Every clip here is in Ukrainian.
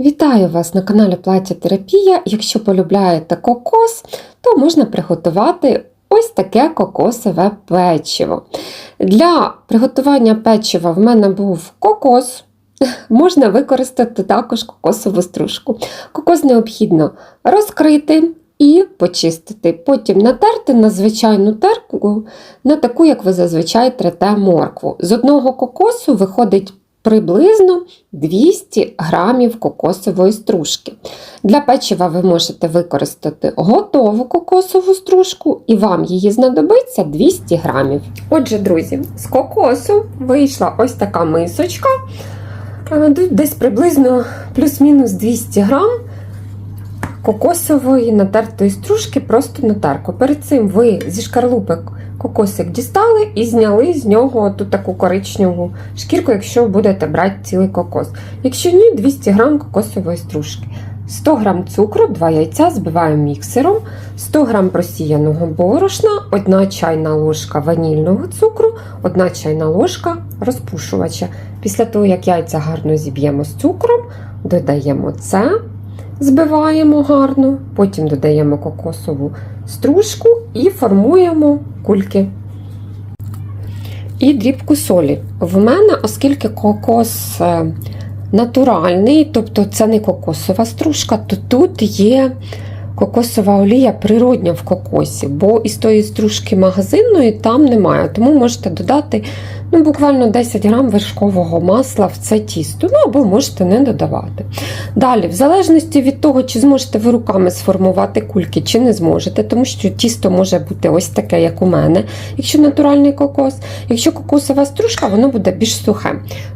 Вітаю вас на каналі Плаття Терапія. Якщо полюбляєте кокос, то можна приготувати ось таке кокосове печиво. Для приготування печива в мене був кокос. Можна використати також кокосову стружку. Кокос необхідно розкрити і почистити. Потім натерти на звичайну терку, на таку, як ви зазвичай трете моркву. З одного кокосу виходить приблизно 200 грамів кокосової стружки. Для печива ви можете використати готову кокосову стружку, і вам її знадобиться 200 грамів. Отже, друзі, з кокосу вийшла ось така мисочка, е, десь приблизно плюс-мінус 200 грам кокосової натертої стружки просто на терку. Перед цим ви зі шкарлупи кокосик дістали і зняли з нього ту таку коричневу шкірку, якщо будете брати цілий кокос. Якщо ні, 200 г кокосової стружки. 100 г цукру, 2 яйця збиваємо міксером, 100 г просіяного борошна, 1 чайна ложка ванільного цукру, 1 чайна ложка розпушувача. Після того, як яйця гарно зіб'ємо з цукром, додаємо це, збиваємо гарно, потім додаємо кокосову стружку і формуємо кульки. І дрібку солі. В мене, оскільки кокос е, натуральний, тобто це не кокосова стружка, то тут є кокосова олія природня в кокосі, бо із тої стружки магазинної там немає. Тому можете додати ну, буквально 10 грам вершкового масла в це тісто, ну або можете не додавати. Далі, в залежності від того, чи зможете ви руками сформувати кульки, чи не зможете, тому що тісто може бути ось таке, як у мене, якщо натуральний кокос. Якщо кокосова стружка, воно буде більш сухе.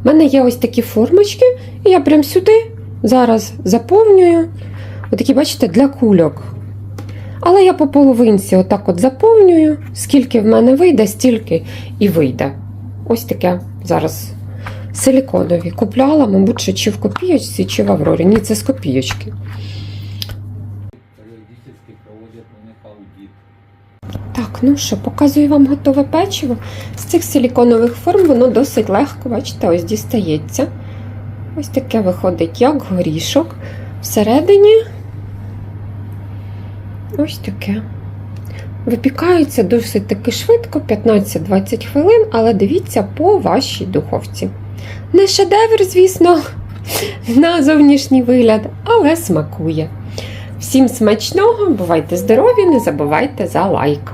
У мене є ось такі формочки, і я прям сюди зараз заповнюю. Отакі, бачите, для кульок. Але я по половинці отак от заповнюю, скільки в мене вийде, стільки і вийде. Ось таке зараз силіконові. Купляла, мабуть, що чи в копійочці, чи в Аврорі. Ні, це з копійочки. Так, ну що, показую вам готове печиво. З цих силіконових форм воно досить легко, бачите, ось дістається. Ось таке виходить, як горішок. Всередині ось таке. Випікаються досить таки швидко, 15-20 хвилин, але дивіться по вашій духовці. Не шедевр, звісно, на зовнішній вигляд, але смакує. Всім смачного, бувайте здорові, не забувайте за лайк.